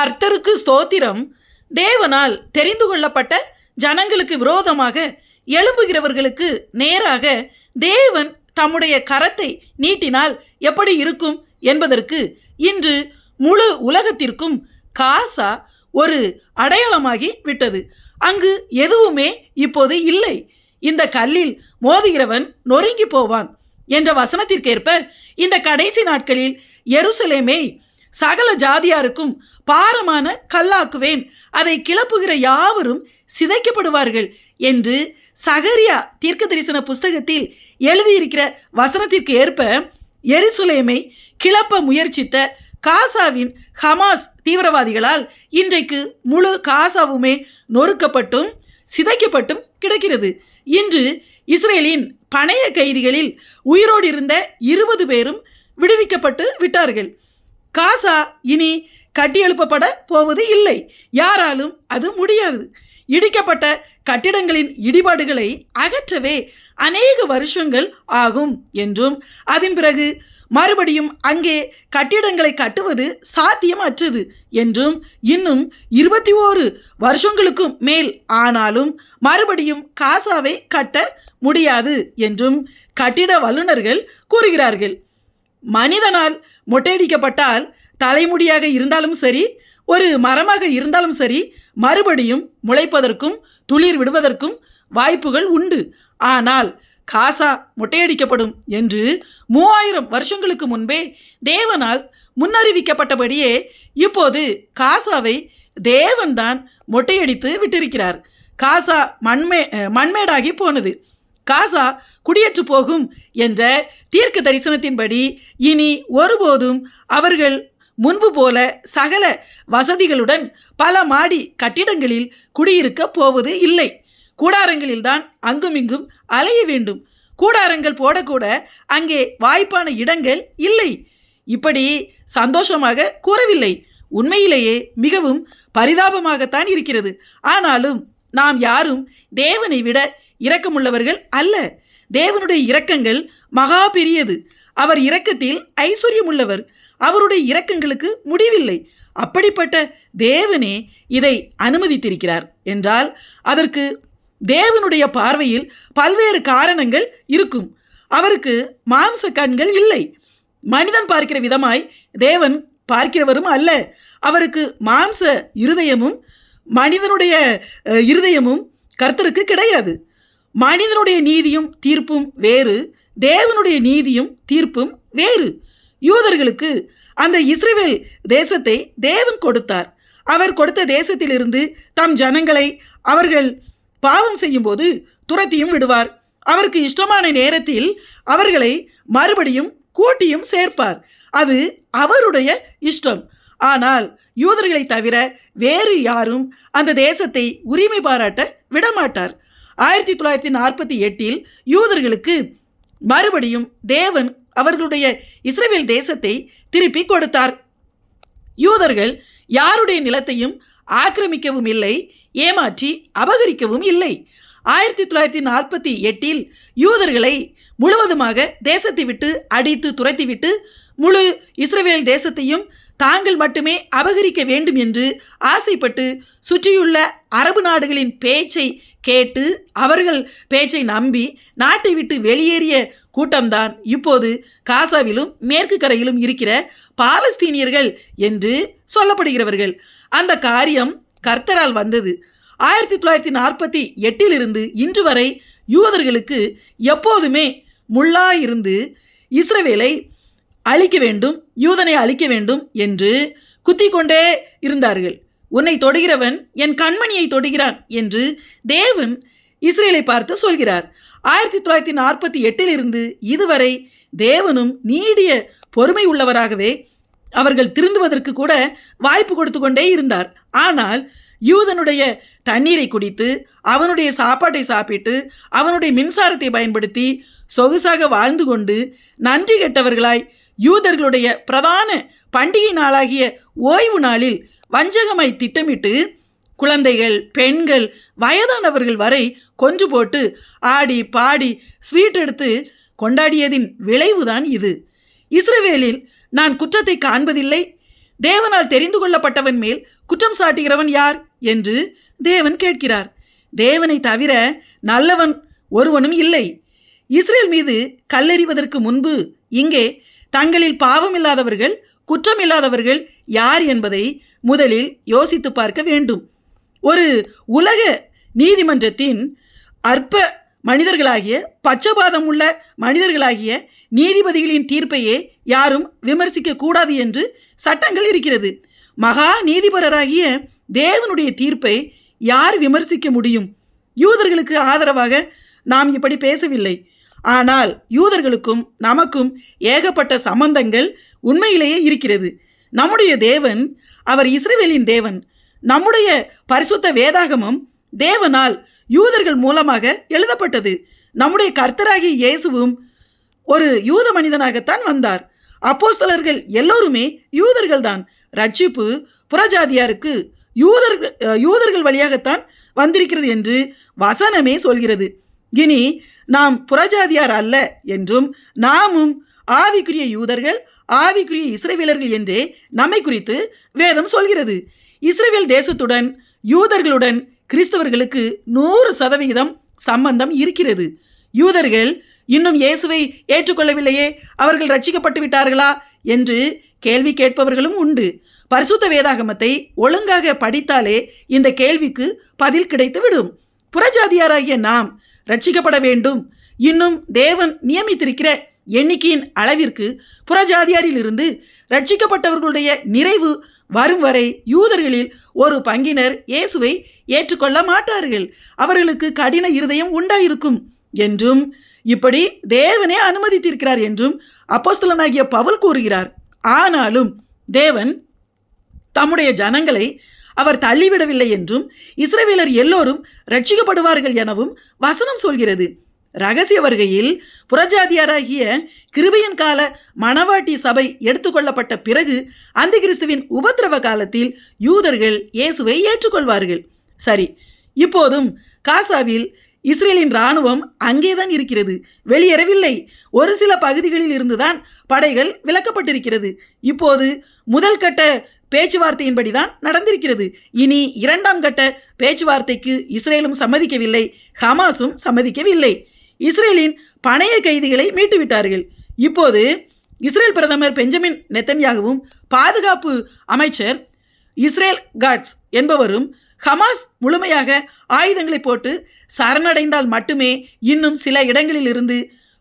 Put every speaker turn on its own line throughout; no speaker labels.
கர்த்தருக்கு ஸ்தோத்திரம். தேவனால் தெரிந்து கொள்ளப்பட்ட ஜனங்களுக்கு விரோதமாக எழும்புகிறவர்களுக்கு நேராக தேவன் தம்முடைய கரத்தை நீட்டினால் எப்படி இருக்கும் என்பதற்கு இன்று முழு உலகத்திற்கும் காசா ஒரு அடையாளமாகி விட்டது. அங்கு எதுவுமே இப்போது இல்லை. இந்த கல்லில் மோதுகிறவன் நொறுங்கி போவான் என்ற வசனத்திற்கேற்ப இந்த கடைசி நாட்களில் எருசலேமை சகல ஜாதியாருக்கும் பாரமான கல்லாக்குவேன். அதை கிளப்புகிற யாவரும் சிதைக்கப்படுவார்கள் என்று சகரியா தீர்க்க தரிசன புஸ்தகத்தில் எழுதியிருக்கிற வசனத்திற்கு ஏற்ப எருசலேமை கிளப்ப முயற்சித்த காசாவின் ஹமாஸ் தீவிரவாதிகளால் இன்றைக்கு முழு காசாவுமே நொறுக்கப்பட்டும் சிதைக்கப்பட்டும் கிடக்கிறது. இன்று இஸ்ரேலின் பணைய கைதிகளில் உயிரோடு இருந்த இருபது பேரும் விடுவிக்கப்பட்டு விட்டார்கள். காசா இனி கட்டியெழுப்பப்பட போவது இல்லை. யாராலும் அது முடியாது. இடிக்கப்பட்ட கட்டிடங்களின் இடிபாடுகளை அகற்றவே அநேக வருஷங்கள் ஆகும் என்றும் அதன் பிறகு மறுபடியும் அங்கே கட்டிடங்களை கட்டுவது சாத்தியமற்றது என்றும் இன்னும் இருபத்தி ஓரு வருஷங்களுக்கும் மேல் ஆனாலும் மறுபடியும் காசாவை கட்ட முடியாது என்றும் கட்டிட வல்லுநர்கள் கூறுகிறார்கள். மனிதனால் மொட்டையடிக்கப்பட்டால் தலைமுடியாக இருந்தாலும் சரி ஒரு மரமாக இருந்தாலும் சரி மறுபடியும் முளைப்பதற்கும் துளிர் விடுவதற்கும் வாய்ப்புகள் உண்டு. ஆனால் காசா மொட்டையடிக்கப்படும் என்று மூவாயிரம் வருஷங்களுக்கு முன்பே தேவனால் முன்னறிவிக்கப்பட்டபடியே இப்போது காசாவை தேவன்தான் மொட்டையடித்து விட்டிருக்கிறார். காசா மண்மே மண்மேடாகி போனது. காசா குடியேற்று போகும் என்ற தீர்க்க தரிசனத்தின்படி இனி ஒருபோதும் அவர்கள் முன்பு போல சகல வசதிகளுடன் பல மாடி கட்டிடங்களில் குடியிருக்க போவது இல்லை. கூடாரங்களில்தான் அங்குமிங்கும் அலைய வேண்டும். கூடாரங்கள் போடக்கூட அங்கே வாய்ப்பான இடங்கள் இல்லை. இப்படி சந்தோஷமாக கூறவில்லை. உண்மையிலேயே மிகவும் பரிதாபமாகத்தான் இருக்கிறது. ஆனாலும் நாம் யாரும் தேவனை விட இரக்கமுள்ளவர்கள் அல்ல. தேவனுடைய இரக்கங்கள் மகா பெரியது அவர் இரக்கத்தில் ஐஸ்வர்யமுள்ளவர். அவருடைய இரக்கங்களுக்கு முடிவில்லை. அப்படிப்பட்ட தேவனே இதை அனுமதித்திருக்கிறார் என்றால் அதற்கு தேவனுடைய பார்வையில் பல்வேறு காரணங்கள் இருக்கும். அவருக்கு மாம்ச கண்கள் இல்லை. மனிதன் பார்க்கிற விதமாய் தேவன் பார்க்கிறவரும் அல்ல. அவருக்கு மாம்ச இருதயமும் மனிதனுடைய இருதயமும் கர்த்தருக்கு கிடையாது. மனிதனுடைய நீதியும் தீர்ப்பும் வேறு தேவனுடைய நீதியும் தீர்ப்பும் வேறு. யூதர்களுக்கு அந்த இஸ்ரேல் தேசத்தை தேவன் கொடுத்தார். அவர் கொடுத்த தேசத்திலிருந்து தம் ஜனங்களை அவர்கள் பாவம் செய்யும்போது துரத்தியும் விடுவார். அவருக்கு இஷ்டமான நேரத்தில் அவர்களை மறுபடியும் கூட்டியும் சேர்ப்பார். அது அவருடைய இஷ்டம். ஆனால் யூதர்களை தவிர வேறு யாரும் அந்த தேசத்தை உரிமை பாராட்ட விடமாட்டார். ஆயிரத்தி தொள்ளாயிரத்தி நாற்பத்தி எட்டில் யூதர்களுக்கு மறுபடியும் தேவன் அவர்களுடைய இஸ்ரேல் தேசத்தை திருப்பி கொடுத்தார். யூதர்கள் யாருடைய நிலத்தையும் ஆக்கிரமிக்கவும் இல்லை ஏமாற்றி அபகரிக்கவும் இல்லை. ஆயிரத்தி தொள்ளாயிரத்தி நாற்பத்தி எட்டில் யூதர்களை முழுவதுமாக தேசத்தை விட்டு அடித்து துரத்திவிட்டு முழு இஸ்ரேல் தேசத்தையும் தாங்கள் மட்டுமே அபகரிக்க வேண்டும் என்று ஆசைப்பட்டு சுற்றியுள்ள அரபு நாடுகளின் பேச்சை கேட்டு அவர்கள் பேச்சை நம்பி நாட்டை விட்டு வெளியேறிய கூட்டம்தான் இப்போது காசாவிலும் மேற்கு கரையிலும் இருக்கிற பாலஸ்தீனியர்கள் என்று சொல்லப்படுகிறவர்கள். அந்த காரியம் கர்த்தரால் வந்தது. ஆயிரத்தி தொள்ளாயிரத்தி நாற்பத்தி எட்டிலிருந்து இன்று வரை யூதர்களுக்கு எப்போதுமே முள்ளா இருந்து இஸ்ரவேலை அழிக்க வேண்டும் யூதனை அழிக்க வேண்டும் என்று குத்தி கொண்டே இருந்தார்கள். உன்னை தொடுகிறவன் என் கண்மணியை தொடுகிறான் என்று தேவன் இஸ்ரேலை பார்த்து சொல்கிறார். ஆயிரத்தி தொள்ளாயிரத்தி நாற்பத்தி எட்டிலிருந்து இதுவரை தேவனும் நீடிய பொறுமை உள்ளவராகவே அவர்கள் திருந்துவதற்கு கூட வாய்ப்பு கொடுத்து கொண்டே இருந்தார். ஆனால் யூதனுடைய தண்ணீரை குடித்து அவனுடைய சாப்பாட்டை சாப்பிட்டு அவனுடைய மின்சாரத்தை பயன்படுத்தி சொகுசாக வாழ்ந்து கொண்டு நன்றி கெட்டவர்களாய் யூதர்களுடைய பிரதான பண்டிகை நாளாகிய ஓய்வு நாளில் வஞ்சகமாய் திட்டமிட்டு குழந்தைகள் பெண்கள் வயதானவர்கள் வரை கொன்று போட்டு ஆடி பாடி ஸ்வீட் எடுத்து கொண்டாடியதின் விளைவுதான் இது. இஸ்ரவேலில் நான் குற்றத்தை காண்பதில்லை. தேவனால் தெரிந்து கொள்ளப்பட்டவன் மேல் குற்றம் சாட்டுகிறவன் யார்? என்று தேவன் கேட்கிறார். தேவனை தவிர நல்லவன் ஒருவனும் இல்லை. இஸ்ரேல் மீது கல்லெறிவதற்கு முன்பு இங்கே தங்களில் பாவம் இல்லாதவர்கள் குற்றமில்லாதவர்கள் யார் என்பதை முதலில் யோசித்து பார்க்க வேண்டும். ஒரு உலக நீதிமன்றத்தின் அற்ப மனிதர்களாகிய பச்சபாதம் உள்ள மனிதர்களாகிய நீதிபதிகளின் தீர்ப்பையே யாரும் விமர்சிக்க கூடாது என்று சட்டங்கள் இருக்கிறது. மகா நீதிபரராகிய தேவனுடைய தீர்ப்பை யார் விமர்சிக்க முடியும்? யூதர்களுக்கு ஆதரவாக நாம் இப்படி பேசவில்லை. ஆனால் யூதர்களுக்கும் நமக்கும் ஏகப்பட்ட சம்பந்தங்கள் உண்மையிலேயே இருக்கிறது. நம்முடைய தேவன் அவர் இஸ்ரேவேலின் தேவன். நம்முடைய பரிசுத்த வேதாகமம் தேவனால் யூதர்கள் மூலமாக எழுதப்பட்டது. நம்முடைய கர்த்தராகிய இயேசுவும் ஒரு யூத மனிதனாகத்தான் வந்தார். அப்போஸ்தலர்கள் எல்லோருமே யூதர்கள்தான். ரட்சிப்பு புறஜாதியாருக்கு யூதர்கள் யூதர்கள் வழியாகத்தான் வந்திருக்கிறது என்று வசனமே சொல்கிறது. இனி நாம் புறஜாதியார் அல்ல என்றும் நாமும் ஆவிக்குரிய யூதர்கள் ஆவிக்குரிய இஸ்ரேவியலர்கள் என்றே நம்மை குறித்து வேதம் சொல்கிறது. இஸ்ரேவேல் தேசத்துடன் யூதர்களுடன் கிறிஸ்தவர்களுக்கு நூறு சதவிகிதம் சம்பந்தம் இருக்கிறது. யூதர்கள் இன்னும் இயேசுவை ஏற்றுக்கொள்ளவில்லையே அவர்கள் ரட்சிக்கப்பட்டு விட்டார்களா என்று கேள்வி கேட்பவர்களும் உண்டு. பரிசுத்த வேதாகமத்தை ஒழுங்காக படித்தாலே இந்த கேள்விக்கு பதில் கிடைத்து விடும் புறஜாதியாராகிய நாம் ரட்சிக்கப்பட வேண்டும். இன்னும் தேவன் நியமித்திருக்கிற எண்ணிக்கையின் அளவிற்கு புறஜாதியாரிலிருந்து ரட்சிக்கப்பட்டவர்களுடைய நிறைவு வரும் வரை யூதர்களில் ஒரு பங்கினர் இயேசுவை ஏற்றுக்கொள்ள மாட்டார்கள். அவர்களுக்கு கடின இருதயம் உண்டாயிருக்கும் என்றும் இப்படி தேவனே அனுமதித்திருக்கிறார் என்றும் அப்போஸ்தலனாகிய பவுல் கூறுகிறார். ஆனாலும் தேவன் தம்முடைய ஜனங்களை அவர் தள்ளிவிடவில்லை என்றும் இஸ்ரவேலர் எல்லோரும் ரட்சிக்கப்படுவார்கள் எனவும் வசனம் சொல்கிறது. ரகசிய வருகையில் புறஜாதியாராகிய கிருபையின் கால மணவாட்டி சபை எடுத்துக்கொள்ளப்பட்ட பிறகு அந்த கிறிஸ்துவின் உபத்திரவ காலத்தில் யூதர்கள் இயேசுவை ஏற்றுக்கொள்வார்கள். சரி இப்போதும் காசாவில் இஸ்ரேலின் இராணுவம் அங்கேதான் இருக்கிறது வெளியேறவில்லை. ஒரு சில பகுதிகளில் இருந்துதான் படைகள் விலக்கப்பட்டிருக்கிறது. இப்போது முதல் கட்ட பேச்சுவார்த்தையின்படிதான் நடந்திருக்கிறது. இனி இரண்டாம் கட்ட பேச்சுவார்த்தைக்கு இஸ்ரேலும் சம்மதிக்கவில்லை ஹமாஸும் சம்மதிக்கவில்லை. இஸ்ரேலின் பணைய கைதிகளை மீட்டுவிட்டார்கள். இப்போது இஸ்ரேல் பிரதமர் பெஞ்சமின் நெத்தன்யாகவும் பாதுகாப்பு அமைச்சர் இஸ்ரேல் காட்ஸ் என்பவரும் ஹமாஸ் முழுமையாக ஆயுதங்களை போட்டு சரணடைந்தால் மட்டுமே இன்னும் சில இடங்களிலிருந்து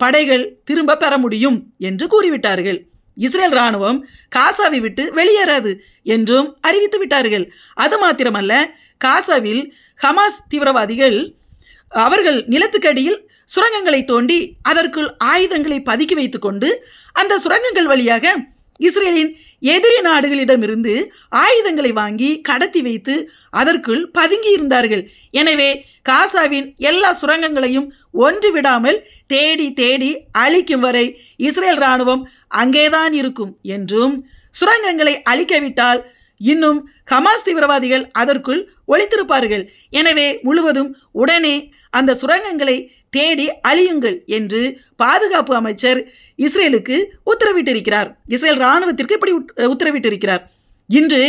படைகள் திரும்ப பெற முடியும் என்று கூறிவிட்டார்கள். இஸ்ரேல் ராணுவம் காசாவை விட்டு வெளியேறாது என்றும் அறிவித்து விட்டார்கள். அது மாத்திரமல்ல காசாவில் ஹமாஸ் தீவிரவாதிகள் அவர்கள் நிலத்துக்கடியில் சுரங்கங்களை தோண்டி அதற்குள் ஆயுதங்களை பதுக்கி வைத்துக்கொண்டு அந்த சுரங்கங்கள் வழியாக இஸ்ரேலின் எதிரி நாடுகளிடமிருந்து ஆயுதங்களை வாங்கி கடத்தி வைத்து அதற்குள் பதுங்கி இருந்தார்கள். எனவே காசாவின் எல்லா சுரங்கங்களையும் ஒன்று விடாமல் தேடி தேடி அழிக்கும் வரை இஸ்ரேல் ராணுவம் அங்கேதான் இருக்கும் என்றும் சுரங்கங்களை அழிக்கவிட்டால் இன்னும் ஹமாஸ் தீவிரவாதிகள் அதற்குள் ஒழித்திருப்பார்கள் எனவே முழுவதும் உடனே அந்த சுரங்கங்களை தேடி அழியுங்கள் என்று பாதுகாப்பு அமைச்சர் இஸ்ரேலுக்கு உத்தரவிட்டிருக்கிறார். இஸ்ரேல் இராணுவத்திற்கு இப்படி உத்தரவிட்டிருக்கிறார். இன்று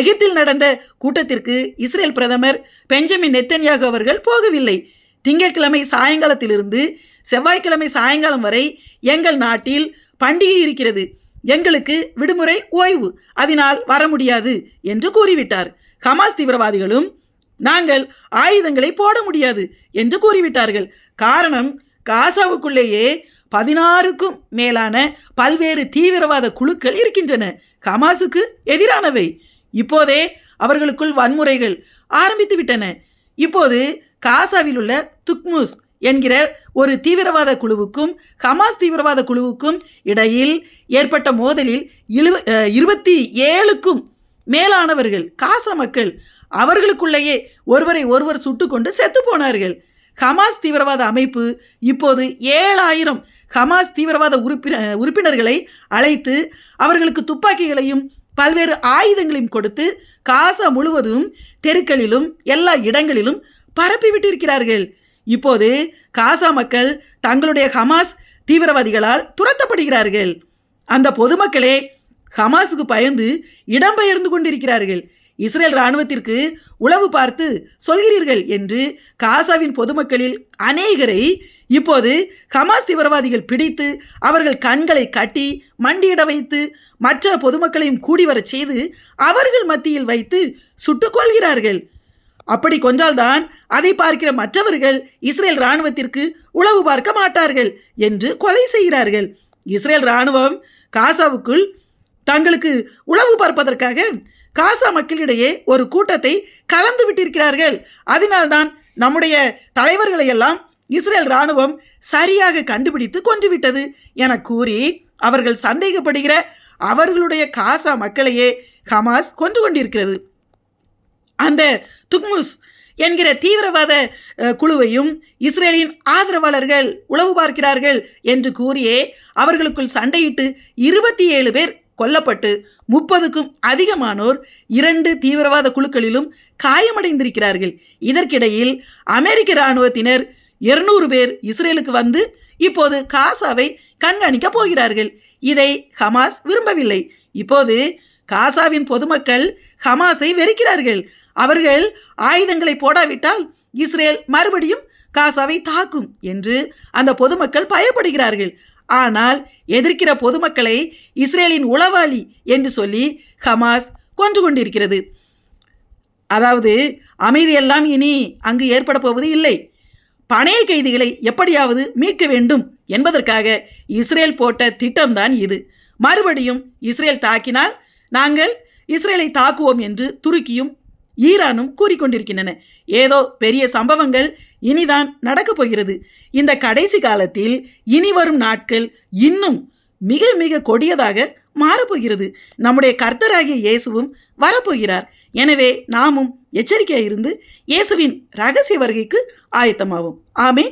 எகிப்தில் நடந்த கூட்டத்திற்கு இஸ்ரேல் பிரதமர் பெஞ்சமின் நெத்தன்யாகு அவர்கள் போகவில்லை. திங்கட்கிழமை சாயங்காலத்திலிருந்து செவ்வாய்க்கிழமை சாயங்காலம் வரை எங்கள் நாட்டில் பண்டிகை இருக்கிறது. எங்களுக்கு விடுமுறை ஓய்வு. அதனால் வர முடியாது என்று கூறிவிட்டார். ஹமாஸ் தீவிரவாதிகளும் நாங்கள் ஆயுதங்களை போட முடியாது என்று கூறிவிட்டார்கள். காரணம் காசாவுக்குள்ளேயே பதினாறுக்கும் மேலான பல்வேறு தீவிரவாத குழுக்கள் இருக்கின்றன. ஹமாஸுக்கு எதிரானவை. இப்போதே அவர்களுக்குள் வன்முறைகள் ஆரம்பித்து விட்டன. இப்போது காசாவில் உள்ள துக்முஸ் என்கிற ஒரு தீவிரவாத குழுவுக்கும் ஹமாஸ் தீவிரவாத குழுவுக்கும் இடையில் ஏற்பட்ட மோதலில் இழுவ இருபத்தி ஏழுக்கும் மேலானவர்கள் காசா மக்கள் அவர்களுக்குள்ளேயே ஒருவரை ஒருவர் சுட்டுக்கொண்டு செத்து போனார்கள். ஹமாஸ் தீவிரவாத அமைப்பு இப்போது ஏழாயிரம் ஹமாஸ் தீவிரவாத உறுப்பின உறுப்பினர்களை அழைத்து அவர்களுக்கு துப்பாக்கிகளையும் பல்வேறு ஆயுதங்களையும் கொடுத்து காசா முழுவதும் தெருக்களிலும் எல்லா இடங்களிலும் பரப்பிவிட்டிருக்கிறார்கள். இப்போது காசா மக்கள் தங்களுடைய ஹமாஸ் தீவிரவாதிகளால் துரத்தப்படுகிறார்கள். அந்த பொதுமக்களே ஹமாஸுக்கு பயந்து இடம்பெயர்ந்து கொண்டிருக்கிறார்கள். இஸ்ரேல் ராணுவத்திற்கு உளவு பார்த்து சொல்கிறீர்கள் என்று காசாவின் பொதுமக்களில் அநேகரை இப்போது ஹமாஸ் தீவிரவாதிகள் பிடித்து அவர்கள் கண்களை கட்டி மண்டியிட வைத்து மற்ற பொதுமக்களையும் கூடி வரச் செய்து அவர்கள் மத்தியில் வைத்து சுட்டுக்கொள்கிறார்கள். அப்படி கொஞ்சால்தான் அதை பார்க்கிற மற்றவர்கள் இஸ்ரேல் ராணுவத்திற்கு உளவு பார்க்க மாட்டார்கள் என்று கொலை செய்கிறார்கள். இஸ்ரேல் ராணுவம் காசாவுக்குள் தங்களுக்கு உளவு பார்ப்பதற்காக காசா மக்களிடையே ஒரு கூட்டத்தை கலந்து விட்டிருக்கிறார்கள். அதனால்தான் நம்முடைய தலைவர்களை எல்லாம் இஸ்ரேல் ராணுவம் சரியாக கண்டுபிடித்து கொன்றுவிட்டது என கூறி அவர்கள் சந்தேகப்படுகிற அவர்களுடைய காசா மக்களையே ஹமாஸ் கொன்று கொண்டிருக்கிறது. அந்த துக்முஸ் என்கிற தீவிரவாத குழுவையும் இஸ்ரேலின் ஆதரவாளர்கள் உளவு பார்க்கிறார்கள் என்று கூறியே அவர்களுக்குள் சண்டையிட்டு இருபத்தி ஏழு பேர் கொல்லப்பட்டு முப்பதுக்கும் அதிகமானோர் இரண்டு தீவிரவாத குழுக்களிலும் காயமடைந்திருக்கிறார்கள். இதற்கிடையில் அமெரிக்க இராணுவத்தினர் இருநூறு பேர் இஸ்ரேலுக்கு வந்து இப்போது காசாவை கண்காணிக்க போகிறார்கள். இதை ஹமாஸ் விரும்பவில்லை. இப்போது காசாவின் பொதுமக்கள் ஹமாஸை வெறுக்கிறார்கள். அவர்கள் ஆயுதங்களை போடாவிட்டால் இஸ்ரேல் மறுபடியும் காசாவை தாக்கும் என்று அந்த பொதுமக்கள் பயப்படுகிறார்கள். ஆனால் எதிர்க்கிற பொதுமக்களை இஸ்ரேலின் உளவாளி என்று சொல்லி ஹமாஸ் கொன்று கொண்டிருக்கிறது. அதாவது அமைதியெல்லாம் இனி அங்கு ஏற்பட போவது இல்லை. பணைய கைதிகளை எப்படியாவது மீட்க வேண்டும் என்பதற்காக இஸ்ரேல் போட்ட திட்டம்தான் இது. மறுபடியும் இஸ்ரேல் தாக்கினால் நாங்கள் இஸ்ரேலை தாக்குவோம் என்று துருக்கியும் ஈரானும் கூறிக்கொண்டிருக்கின்றன. ஏதோ பெரிய சம்பவங்கள் இனிதான் நடக்கப் போகிறது. இந்த கடைசி காலத்தில் இனி வரும் நாட்கள் இன்னும் மிக மிக கொடியதாக மாறப்போகிறது நம்முடைய கர்த்தராகிய இயேசுவும் வரப்போகிறார். எனவே நாமும் எச்சரிக்கையாக இருந்து இயேசுவின் ரகசிய வருகைக்கு ஆயத்தமாவோம். ஆமே